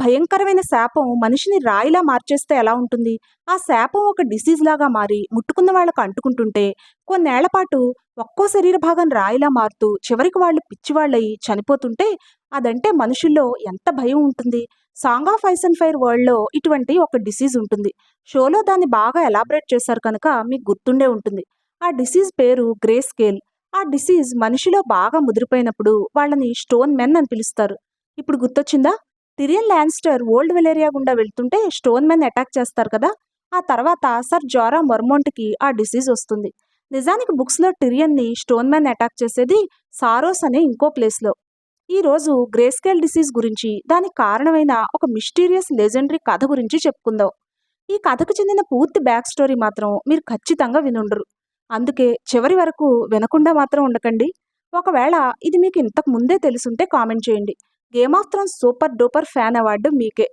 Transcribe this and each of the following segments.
భయంకరమైన శాపం మనిషిని రాయిలా మార్చేస్తే ఎలా ఉంటుంది? ఆ శాపం ఒక డిసీజ్ లాగా మారి ముట్టుకున్న వాళ్ళకు అంటుకుంటుంటే కొన్నేళ్ళ పాటు ఒక్కో శరీర భాగం రాయిలా మారుతూ చివరికి వాళ్ళు పిచ్చివాళ్ళయి చనిపోతుంటే అదంటే మనుషుల్లో ఎంత భయం ఉంటుంది? Song of ice and fire వరల్డ్లో ఇటువంటి ఒక డిసీజ్ ఉంటుంది. షోలో దాన్ని బాగా ఎలాబరేట్ చేశారు కనుక మీకు గుర్తుండే ఉంటుంది. ఆ డిసీజ్ పేరు గ్రే స్కేల్ ఆ డిసీజ్ మనిషిలో బాగా ముదిరిపోయినప్పుడు వాళ్ళని స్టోన్ మెన్ అని పిలుస్తారు. ఇప్పుడు గుర్తొచ్చిందా? టిరియన్ ల్యాన్స్టర్ ఓల్డ్ వెలేరియా గుండా వెళ్తుంటే స్టోన్ మెన్ అటాక్ చేస్తారు కదా ఆ తర్వాత సర్ జోరా మొర్మోంట్కి ఆ డిసీజ్ వస్తుంది. నిజానికి బుక్స్లో టిరియన్ని స్టోన్ మ్యాన్ అటాక్ చేసేది సారోస్ అనే ఇంకో ప్లేస్లో. ఈ రోజు గ్రేస్కేల్ డిసీజ్ గురించి దానికి కారణమైన ఒక మిస్టీరియస్ లెజెండరీ కథ గురించి చెప్పుకుందాం. ఈ కథకు చెందిన పూర్తి బ్యాక్ స్టోరీ మాత్రం మీరు ఖచ్చితంగా వినుండరు. అందుకే చివరి వరకు వినకుండా మాత్రం ఉండకండి. ఒకవేళ ఇది మీకు ఇంతకు ముందే తెలుసుంటే కామెంట్ చేయండి. Game of thrones super duper fan award మీకే.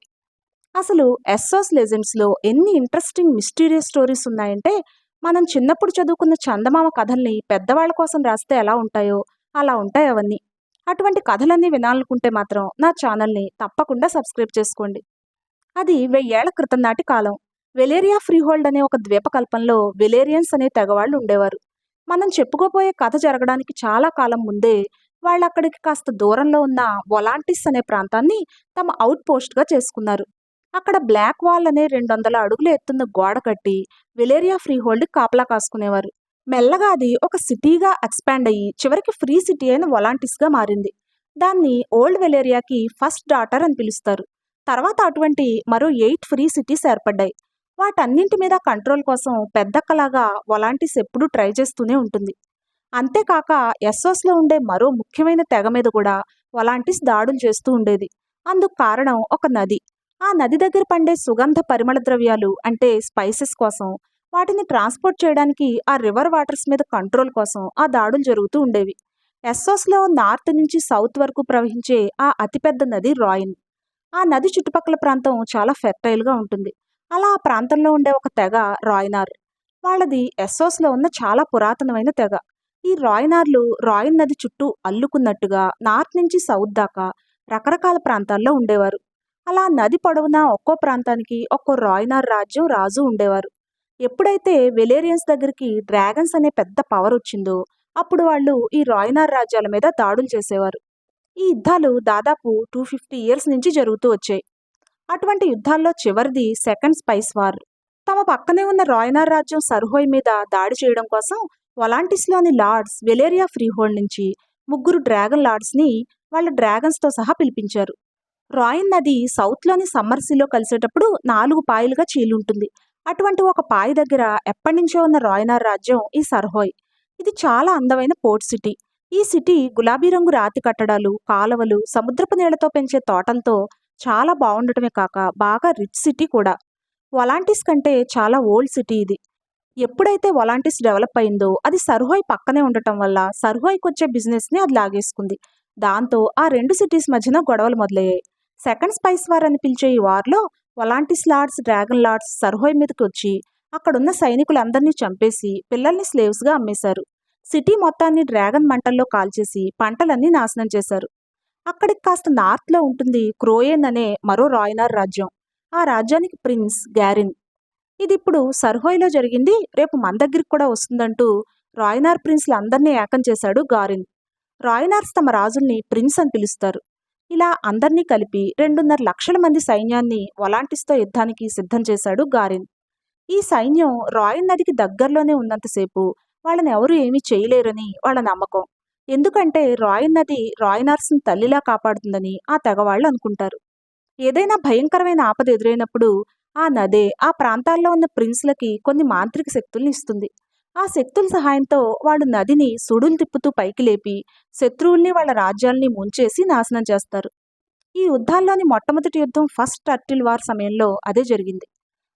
అసలు ఎస్ఓస్ లెజెండ్స్లో ఎన్ని ఇంట్రెస్టింగ్ మిస్టీరియస్ స్టోరీస్ ఉన్నాయంటే మనం చిన్నప్పుడు చదువుకున్న చందమామ కథల్ని పెద్దవాళ్ళ కోసం రాస్తే ఎలా ఉంటాయో అలా ఉంటాయి అవన్నీ. అటువంటి కథలన్నీ వినాలనుకుంటే మాత్రం నా ఛానల్ని తప్పకుండా సబ్స్క్రైబ్ చేసుకోండి. అది వెయ్యేళ్ళ క్రితం నాటి కాలం. వెలేరియా ఫ్రీహోల్డ్ అనే ఒక ద్వీపకల్పంలో వెలేరియన్స్ అనే తెగవాళ్ళు ఉండేవారు. మనం చెప్పుకోబోయే కథ జరగడానికి చాలా కాలం ముందే వాళ్ళు అక్కడికి కాస్త దూరంలో ఉన్న వొలాంటిస్ అనే ప్రాంతాన్ని తమ అవుట్ పోస్ట్గా చేసుకున్నారు. అక్కడ బ్లాక్ వాల్ అనే రెండు వందల అడుగులు ఎత్తున్న గోడ కట్టి విలేరియా ఫ్రీ హోల్డ్ కాపలా కాసుకునేవారు. మెల్లగా అది ఒక సిటీగా ఎక్స్పాండ్ అయ్యి చివరికి ఫ్రీ సిటీ అయిన వొలాంటిస్గా మారింది. దాన్ని ఓల్డ్ వెలేరియాకి ఫస్ట్ డాటర్ అని పిలుస్తారు. తర్వాత అటువంటి మరో ఎయిట్ ఫ్రీ సిటీస్ ఏర్పడ్డాయి. వాటన్నింటి మీద కంట్రోల్ కోసం పెద్దక్కలాగా వొలాంటిస్ ఎప్పుడూ ట్రై చేస్తూనే ఉంటుంది. అంతేకాక ఎస్ఓస్లో ఉండే మరో ముఖ్యమైన తెగ మీద కూడా వలాంటిస్ దాడులు చేస్తూ ఉండేది. అందుకు కారణం ఒక నది. ఆ నది దగ్గర పండే సుగంధ పరిమళ ద్రవ్యాలు అంటే స్పైసెస్ కోసం వాటిని ట్రాన్స్పోర్ట్ చేయడానికి ఆ రివర్ వాటర్స్ మీద కంట్రోల్ కోసం ఆ దాడులు జరుగుతూ ఉండేవి. ఎస్ఓస్లో నార్త్ నుంచి సౌత్ వరకు ప్రవహించే ఆ అతిపెద్ద నది రాయిన్. ఆ నది చుట్టుపక్కల ప్రాంతం చాలా ఫెర్టైల్గా ఉంటుంది. అలా ఆ ప్రాంతంలో ఉండే ఒక తెగ రాయినార్. వాళ్ళది ఎస్ఓస్లో ఉన్న చాలా పురాతనమైన తెగ. ఈ రాయినార్లు రాయల్ నది చుట్టూ అల్లుకున్నట్టుగా నార్త్ నుంచి సౌత్ దాకా రకరకాల ప్రాంతాల్లో ఉండేవారు. అలా నది పొడవునా ఒక్కో ప్రాంతానికి ఒక్కో రాయినార్ రాజ్యం రాజు ఉండేవారు. ఎప్పుడైతే వెలేరియన్స్ దగ్గరికి డ్రాగన్స్ అనే పెద్ద పవర్ వచ్చిందో అప్పుడు వాళ్ళు ఈ రాయినార్ రాజ్యాల మీద దాడులు చేసేవారు. ఈ యుద్ధాలు దాదాపు టూ ఫిఫ్టీ ఇయర్స్ నుంచి జరుగుతూ వచ్చాయి. అటువంటి యుద్ధాల్లో చివరిది సెకండ్ స్పైస్ వార్. తమ పక్కనే ఉన్న రాయనార్ రాజ్యం సర్హోయ్ మీద దాడి చేయడం కోసం వలాంటిస్లోని లార్డ్స్ వెలేరియా ఫ్రీహోల్డ్ నుంచి ముగ్గురు డ్రాగన్ లార్డ్స్ని వాళ్ళ డ్రాగన్స్తో సహా పిలిపించారు. రాయన్ నది సౌత్లోని సమ్మర్సీలో కలిసేటప్పుడు నాలుగు పాయలుగా చీలుంటుంది. అటువంటి ఒక పాయ దగ్గర ఎప్పటి నుంచో ఉన్న రాయనార్ రాజ్యం ఈ సర్హోయ్. ఇది చాలా అందమైన పోర్ట్ సిటీ. ఈ సిటీ గులాబీ రంగు రాతి కట్టడాలు కాలవలు సముద్రపు నీళ్ళతో పెంచే తోటలతో చాలా బాగుండటమే కాక బాగా రిచ్ సిటీ కూడా. వలాంటిస్ కంటే చాలా ఓల్డ్ సిటీ ఇది. ఎప్పుడైతే వలాంటిస్ డెవలప్ అయిందో అది సర్హోయ్ పక్కనే ఉండటం వల్ల సర్హోయ్కి వచ్చే బిజినెస్ని అది లాగేసుకుంది. దాంతో ఆ రెండు సిటీస్ మధ్యన గొడవలు మొదలయ్యాయి. సెకండ్ స్పైస్ వార్ అని పిలిచే ఈ వార్లో Volantis lords dragon lords Sarhoy మీదకి వచ్చి అక్కడున్న సైనికులందరినీ చంపేసి పిల్లల్ని స్లేవ్స్గా అమ్మేశారు. సిటీ మొత్తాన్ని డ్రాగన్ మంటల్లో కాల్చేసి పంటలన్నీ నాశనం చేశారు. అక్కడికి కాస్త నార్త్లో ఉంటుంది క్రోయేన్ అనే మరో రాయనార్ రాజ్యం. ఆ రాజ్యానికి ప్రిన్స్ గ్యారిన్ ఇది ఇప్పుడు సర్హోయ్లో జరిగింది. రేపు మన దగ్గరికి కూడా వస్తుందంటూ రాయనార్ ప్రిన్స్లు అందరినీ ఏకం చేశాడు గారిన్. రాయనార్స్ తమ రాజుల్ని ప్రిన్స్ అని పిలుస్తారు. ఇలా అందర్నీ కలిపి రెండున్నర లక్షల మంది సైన్యాన్ని వలాంటిస్తో యుద్ధానికి సిద్ధం చేశాడు గారిన్. ఈ సైన్యం రాయల్ నదికి దగ్గరలోనే ఉన్నంతసేపు వాళ్ళని ఎవరు ఏమీ చేయలేరని వాళ్ళ నమ్మకం. ఎందుకంటే రాయల్ నది రాయనార్స్ని తల్లిలా కాపాడుతుందని ఆ తెగవాళ్ళు అనుకుంటారు. ఏదైనా భయంకరమైన ఆపద ఎదురైనప్పుడు ఆ నదే ఆ ప్రాంతాల్లో ఉన్న ప్రిన్స్లకి కొన్ని మాంత్రిక శక్తుల్ని ఇస్తుంది. ఆ శక్తుల సహాయంతో వాళ్ళు నదిని సుడులు తిప్పుతూ పైకి లేపి శత్రువుల్ని వాళ్ళ రాజ్యాల్ని ముంచేసి నాశనం చేస్తారు. ఈ యుద్ధాల్లోని మొట్టమొదటి యుద్ధం ఫస్ట్ టర్టిల్ వార్ సమయంలో అదే జరిగింది.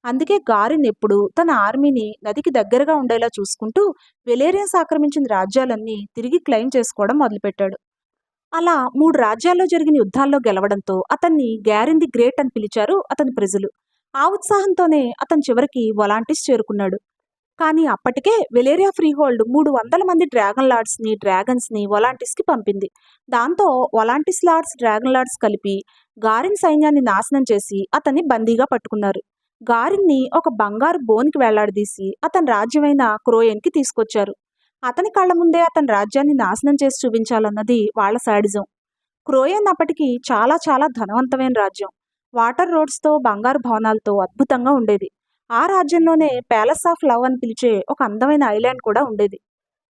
అందుకే గారిన్ ఎప్పుడు తన ఆర్మీని నదికి దగ్గరగా ఉండేలా చూసుకుంటూ వెలేరియన్స్ ఆక్రమించిన రాజ్యాలన్నీ తిరిగి క్లెయిమ్ చేసుకోవడం మొదలుపెట్టాడు. అలా మూడు రాజ్యాల్లో జరిగిన యుద్ధాల్లో గెలవడంతో అతన్ని గ్యారిన్ ది గ్రేట్ అని పిలిచారు అతని ప్రజలు. ఆ ఉత్సాహంతోనే అతను చివరికి వలాంటిస్ చేరుకున్నాడు. కానీ అప్పటికే వెలేరియా ఫ్రీహోల్డ్ మూడు వందల మంది డ్రాగన్ లార్డ్స్ని డ్రాగన్స్ని ఒలాంటిస్కి పంపింది. దాంతో ఒలాంటిస్ లార్డ్స్ డ్రాగన్ లార్డ్స్ కలిపి గారిన్ సైన్యాన్ని నాశనం చేసి అతన్ని బందీగా పట్టుకున్నారు. గారిన్ని ఒక బంగారు బోన్కి వేలాడదీసి అతని రాజ్యమైన క్రోయన్కి తీసుకొచ్చారు. అతని కళ్ళ ముందే అతని రాజ్యాన్ని నాశనం చేసి చూపించాలన్నది వాళ్ళ శాడిజం క్రోయన్ అప్పటికి చాలా చాలా ధనవంతమైన రాజ్యం. వాటర్ రోడ్స్తో బంగారు భవనాలతో అద్భుతంగా ఉండేది. ఆ రాజ్యంలోనే ప్యాలెస్ ఆఫ్ లవ్ అని పిలిచే ఒక అందమైన ఐలాండ్ కూడా ఉండేది.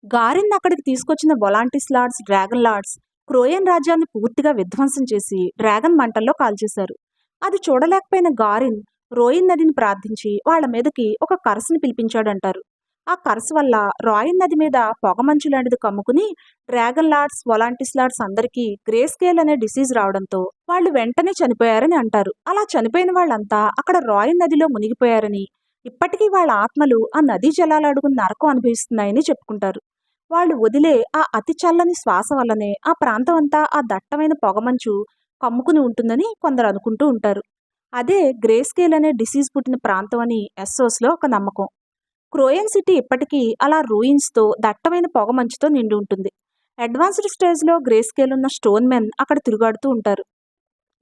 గారిన్ అక్కడికి తీసుకొచ్చిన Volantis lords dragon lords Chroyane రాజ్యాన్ని పూర్తిగా విధ్వంసం చేసి డ్రాగన్ మంటల్లో కాల్చేశారు. అది చూడలేకపోయిన గారిన్ రోయిన్ నదిని ప్రార్థించి వాళ్ళ మీదకి ఒక కరసుని పిలిపించాడంటారు. ఆ కర్స్ వల్ల రాయల్ నది మీద పొగమంచు లాంటిది కమ్ముకుని డ్రాగన్ లార్డ్స్ వొలాంటిస్ లార్డ్స్ అందరికీ గ్రే స్కేల్ అనే డిసీజ్ రావడంతో వాళ్ళు వెంటనే చనిపోయారని అంటారు. అలా చనిపోయిన వాళ్ళంతా అక్కడ రాయల్ నదిలో మునిగిపోయారని ఇప్పటికీ వాళ్ళ ఆత్మలు ఆ నదీ జలాలు అడుగు నరకం అనుభవిస్తున్నాయని చెప్పుకుంటారు. వాళ్ళు వదిలే ఆ అతి చల్లని శ్వాస వల్లనే ఆ ప్రాంతం అంతా ఆ దట్టమైన పొగమంచు కమ్ముకుని ఉంటుందని కొందరు అనుకుంటూ ఉంటారు. అదే గ్రేస్కేల్ అనే డిసీజ్ పుట్టిన ప్రాంతం అని ఎస్ఓస్లో ఒక నమ్మకం. క్రోయన్ సిటీ ఇప్పటికీ అలా రూయిన్స్తో దట్టమైన పొగమంచుతో నిండి ఉంటుంది. అడ్వాన్స్డ్ స్టేజ్లో గ్రే స్కేల్ ఉన్న స్టోన్ మెన్ అక్కడ తిరుగాడుతూ ఉంటారు.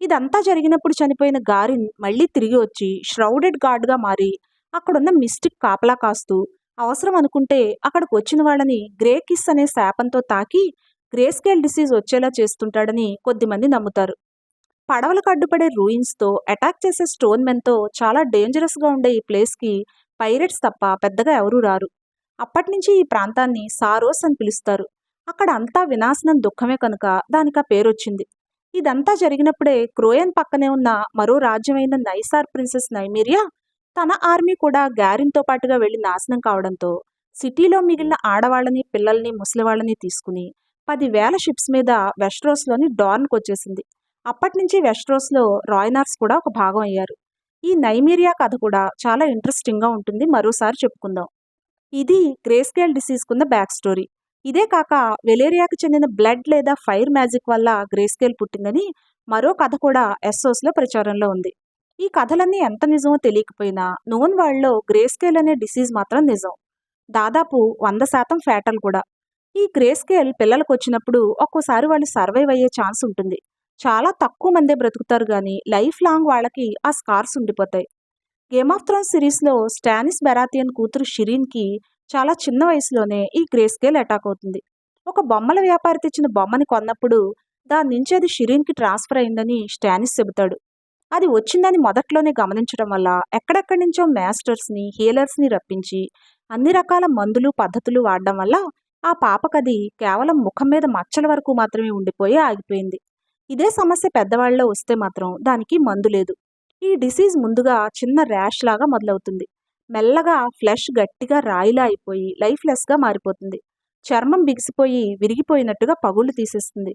ఇదంతా జరిగినప్పుడు చనిపోయిన గారిన్ మళ్ళీ తిరిగి వచ్చి ష్రౌడెడ్ గార్డ్గా మారి అక్కడున్న మిస్టిక్ కాపలా కాస్తూ అవసరం అనుకుంటే అక్కడికి వచ్చిన వాళ్ళని గ్రే కిస్ అనే శాపంతో తాకి గ్రే స్కేల్ డిసీజ్ వచ్చేలా చేస్తుంటాడని కొద్దిమంది నమ్ముతారు. పడవలకు అడ్డుపడే రూయిన్స్తో అటాక్ చేసే స్టోన్ మెన్తో చాలా డేంజరస్గా ఉండే ఈ ప్లేస్కి పైరెట్స్ తప్ప పెద్దగా ఎవరూ రారు. అప్పటినుంచి ఈ ప్రాంతాన్ని సారోస్ అని పిలుస్తారు. అక్కడ అంతా వినాశనం దుఃఖమే కనుక దానికి ఆ పేరొచ్చింది. ఇదంతా జరిగినప్పుడే క్రోయన్ పక్కనే ఉన్న మరో రాజ్యమైన నైసార్ ప్రిన్సెస్ నైమీరియా తన ఆర్మీ కూడా గ్యారిన్తో పాటుగా వెళ్ళి నాశనం కావడంతో సిటీలో మిగిలిన ఆడవాళ్ళని పిల్లల్ని ముసలివాళ్ళని తీసుకుని పదివేల షిప్స్ మీద వెస్ట్రోస్లోని డార్న్కి వచ్చేసింది అప్పటి నుంచి వెస్ట్రోస్లో రాయనార్స్ కూడా ఒక భాగం అయ్యారు. ఈ నైమీరియా కథ కూడా చాలా ఇంట్రెస్టింగ్గా ఉంటుంది. మరోసారి చెప్పుకుందాం. ఇది గ్రేస్కేల్ డిసీజ్కున్న బ్యాక్ స్టోరీ. ఇదే కాక వెలేరియాకి చెందిన బ్లడ్ లేదా ఫైర్ మ్యాజిక్ వల్ల గ్రేస్కేల్ పుట్టిందని మరో కథ కూడా ఎస్ఓస్లో ప్రచారంలో ఉంది. ఈ కథలన్నీ ఎంత నిజమో తెలియకపోయినా నోన్ వాళ్ళలో గ్రేస్కేల్ అనే డిసీజ్ మాత్రం నిజం. దాదాపు వంద శాతం ఫ్యాటల్ కూడా. ఈ గ్రేస్కేల్ పిల్లలకు వచ్చినప్పుడు ఒక్కోసారి వాళ్ళు సర్వైవ్ అయ్యే ఛాన్స్ ఉంటుంది. చాలా తక్కువ మందే బ్రతుకుతారు కానీ లైఫ్ లాంగ్ వాళ్ళకి ఆ స్కార్స్ ఉండిపోతాయి. గేమ్ ఆఫ్ థ్రోన్ సిరీస్లో స్టానిస్ బెరాతియన్ కూతురు షిరీన్కి చాలా చిన్న వయసులోనే ఈ గ్రేస్కేల్ అటాక్ అవుతుంది. ఒక బొమ్మల వ్యాపారి తెచ్చిన బొమ్మని కొన్నప్పుడు దాని నుంచి అది షిరీన్కి ట్రాన్స్ఫర్ అయిందని స్టానిస్ చెబుతాడు. అది వచ్చిందని మొదట్లోనే గమనించడం వల్ల ఎక్కడెక్కడి నుంచో మాస్టర్స్ని హీలర్స్ని రప్పించి అన్ని రకాల మందులు పద్ధతులు వాడడం వల్ల ఆ పాపకది కేవలం ముఖం మీద మచ్చల వరకు మాత్రమే ఉండిపోయి ఆగిపోయింది. ఇదే సమస్య పెద్దవాళ్ళలో వస్తే మాత్రం దానికి మందు లేదు. ఈ డిసీజ్ ముందుగా చిన్న ర్యాష్ లాగా మొదలవుతుంది. మెల్లగా ఫ్లెష్ గట్టిగా రాయిలా అయిపోయి లైఫ్లెస్గా మారిపోతుంది. చర్మం బిగిసిపోయి విరిగిపోయినట్టుగా పగుళ్ళు తీసేస్తుంది.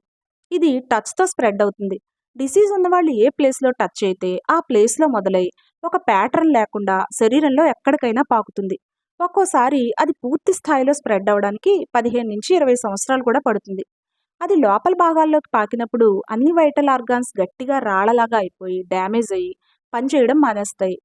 ఇది టచ్తో స్ప్రెడ్ అవుతుంది. డిసీజ్ ఉన్నవాళ్ళు ఏ ప్లేస్లో టచ్ అయితే ఆ ప్లేస్లో మొదలై ఒక ప్యాటర్న్ లేకుండా శరీరంలో ఎక్కడికైనా పాకుతుంది. ఒక్కోసారి అది పూర్తి స్థాయిలో స్ప్రెడ్ అవడానికి పదిహేను నుంచి ఇరవై సంవత్సరాలు కూడా పడుతుంది. అది లోపల భాగాల్లోకి పాకినప్పుడు అన్ని వైటల్ ఆర్గాన్స్ గట్టిగా రాళ్ళలాగా అయిపోయి డ్యామేజ్ అయ్యి పనిచేయడం మానేస్తాయి.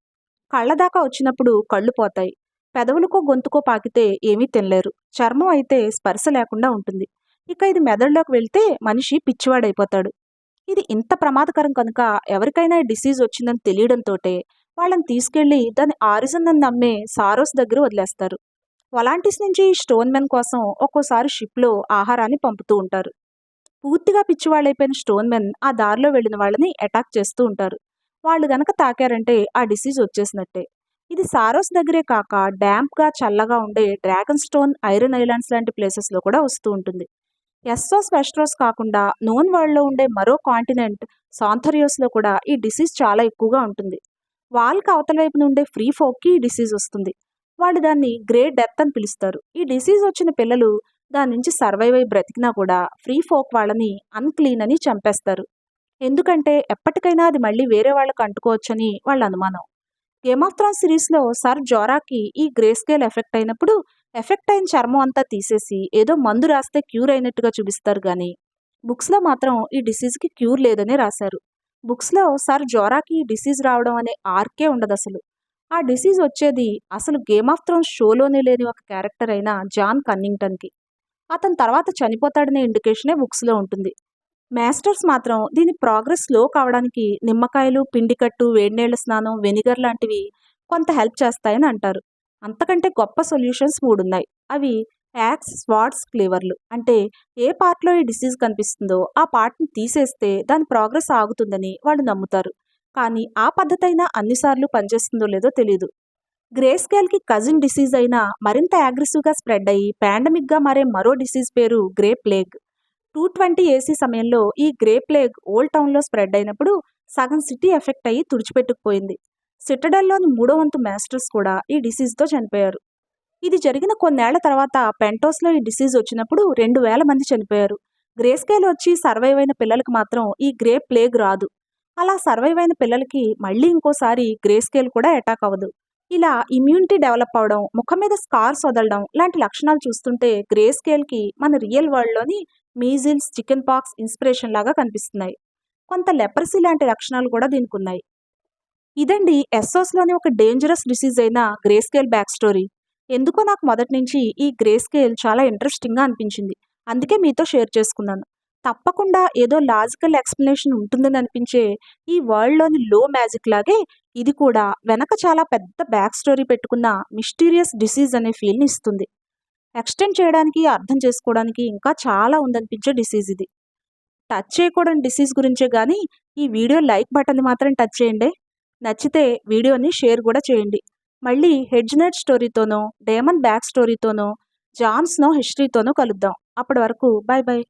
కళ్ళ దాకా వచ్చినప్పుడు కళ్ళు పోతాయి. పెదవులకో గొంతుకో పాకితే ఏమీ తినలేరు. చర్మం అయితే స్పర్శ లేకుండా ఉంటుంది. ఇక ఇది మెదడులోకి వెళ్తే మనిషి పిచ్చివాడైపోతాడు. ఇది ఇంత ప్రమాదకరం కనుక ఎవరికైనా డిసీజ్ వచ్చిందని తెలియడంతో వాళ్ళని తీసుకెళ్ళి దాని ఆరిజన్ అని నమ్మే సారోస్ దగ్గర వదిలేస్తారు. వలాంటిస్ నుంచి స్టోన్ మెన్ కోసం ఒక్కోసారి షిప్లో ఆహారాన్ని పంపుతూ ఉంటారు. పూర్తిగా పిచ్చివాళ్ళైపోయిన స్టోన్ మెన్ ఆ దారిలో వెళ్ళిన వాళ్ళని అటాక్ చేస్తూ ఉంటారు. వాళ్ళు గనక తాకారంటే ఆ డిసీజ్ వచ్చేసినట్టే. ఇది సారోస్ దగ్గరే కాక డ్యాంప్గా చల్లగా ఉండే డ్రాగన్ స్టోన్ ఐరన్ ఐలాండ్స్ లాంటి ప్లేసెస్లో కూడా వస్తూ ఉంటుంది. ఎస్సోస్ వెస్ట్రోస్ కాకుండా నోన్ వరల్డ్లో ఉండే మరో కాంటినెంట్ సాంథరియోస్లో కూడా ఈ డిసీజ్ చాలా ఎక్కువగా ఉంటుంది. వాళ్ళకి అవతల వైపు నుండే ఫ్రీ ఫోక్కి ఈ డిసీజ్ వస్తుంది. వాళ్ళు దాన్ని గ్రేట్ డెత్ అని పిలుస్తారు. ఈ డిసీజ్ వచ్చిన పిల్లలు దాని నుంచి సర్వైవ్ అయి బ్రతికినా కూడా ఫ్రీ ఫోక్ వాళ్ళని అన్క్లీన్ అని చంపేస్తారు. ఎందుకంటే ఎప్పటికైనా అది మళ్ళీ వేరే వాళ్ళకి అంటుకోవచ్చని వాళ్ళ అనుమానం. గేమ్ ఆఫ్ థ్రాన్స్ సిరీస్లో సర్ జోరాకి ఈ గ్రే స్కేల్ ఎఫెక్ట్ అయినప్పుడు ఎఫెక్ట్ అయిన చర్మం అంతా తీసేసి ఏదో మందు రాస్తే క్యూర్ అయినట్టుగా చూపిస్తారు కానీ బుక్స్లో మాత్రం ఈ డిసీజ్కి క్యూర్ లేదని రాశారు. బుక్స్లో సర్ జోరాకి ఈ డిసీజ్ రావడం అనే ఆర్కే ఉండదు అసలు. ఆ డిసీజ్ వచ్చేది అసలు గేమ్ ఆఫ్ థ్రోన్స్ షోలోనే లేని ఒక క్యారెక్టర్ అయిన జాన్ కన్నింగ్టన్కి అతను తర్వాత చనిపోతాడనే ఇండికేషనే బుక్స్లో ఉంటుంది. మాస్టర్స్ మాత్రం దీని ప్రోగ్రెస్ స్లో కావడానికి నిమ్మకాయలు పిండికట్టు వేడినీళ్ళ స్నానం వెనిగర్ లాంటివి కొంత హెల్ప్ చేస్తాయని అంటారు. అంతకంటే గొప్ప సొల్యూషన్స్ మూడున్నాయి అవి యాక్స్ స్వాట్స్ క్లీవర్లు అంటే ఏ పార్ట్లో ఈ డిసీజ్ కనిపిస్తుందో ఆ పార్ట్ని తీసేస్తే దాని ప్రోగ్రెస్ ఆగుతుందని వాళ్ళు నమ్ముతారు. కానీ ఆ పద్ధతి అయినా అన్నిసార్లు పనిచేస్తుందో లేదో తెలియదు గ్రే స్కేల్కి కజిన్ డిసీజ్ అయినా మరింత అగ్రెసివ్గా స్ప్రెడ్ అయ్యి పాండమిక్గా మారే మరో డిసీజ్ పేరు grey plague. Two twenty AC సమయంలో ఈ గ్రే ప్లేగ్ ఓల్డ్ టౌన్లో స్ప్రెడ్ అయినప్పుడు సగం సిటీ ఎఫెక్ట్ అయ్యి తుడిచిపెట్టుకుపోయింది. సిటడల్లోని మూడో వంతు మాస్టర్స్ కూడా ఈ డిసీజ్తో చనిపోయారు. ఇది జరిగిన కొన్నేళ్ళ తర్వాత పెంటోస్లో ఈ డిసీజ్ వచ్చినప్పుడు రెండు వేల మంది చనిపోయారు. గ్రే స్కేల్ వచ్చి సర్వైవ్ అయిన పిల్లలకు మాత్రం ఈ గ్రే ప్లేగ్ రాదు. అలా సర్వైవ్ అయిన పిల్లలకి మళ్ళీ ఇంకోసారి గ్రే స్కేల్ కూడా అటాక్ అవ్వదు. ఇలా ఇమ్యూనిటీ డెవలప్ అవడం ముఖం మీద స్కార్స్ వదలడం లాంటి లక్షణాలు చూస్తుంటే గ్రే స్కేల్కి మన రియల్ వరల్డ్లోని మీజిల్స్ చికెన్ పాక్స్ ఇన్స్పిరేషన్ లాగా కనిపిస్తున్నాయి. కొంత లెపరసీ లాంటి లక్షణాలు కూడా దీనికి ఉన్నాయి ఇదండి ఎస్ఓస్లోని ఒక డేంజరస్ డిసీజ్ అయిన గ్రే స్కేల్ బ్యాక్ స్టోరీ ఎందుకో నాకు మొదటి నుంచి ఈ గ్రే స్కేల్ చాలా ఇంట్రెస్టింగ్గా అనిపించింది. అందుకే మీతో షేర్ చేసుకున్నాను. తప్పకుండా ఏదో లాజికల్ ఎక్స్ప్లెనేషన్ ఉంటుందని అనిపించే ఈ వరల్డ్లోని లో మ్యాజిక్ లాగే ఇది కూడా వెనక చాలా పెద్ద బ్యాక్ స్టోరీ పెట్టుకున్న మిస్టీరియస్ డిసీజ్ అనే ఫీల్ని ఇస్తుంది. ఎక్స్టెండ్ చేయడానికి అర్థం చేసుకోవడానికి ఇంకా చాలా ఉందనిపించే డిసీజ్ ఇది. టచ్ చేయకూడని డిసీజ్ గురించే కానీ ఈ వీడియో లైక్ బటన్ని మాత్రం టచ్ చేయండి. నచ్చితే వీడియోని షేర్ కూడా చేయండి. మళ్ళీ హెడ్జ్నెట్ స్టోరీతోనో డేమన్ బ్యాక్ స్టోరీతోనో జాన్స్నో హిస్టరీతోనో కలుద్దాం. అప్పటి వరకు బాయ్ బాయ్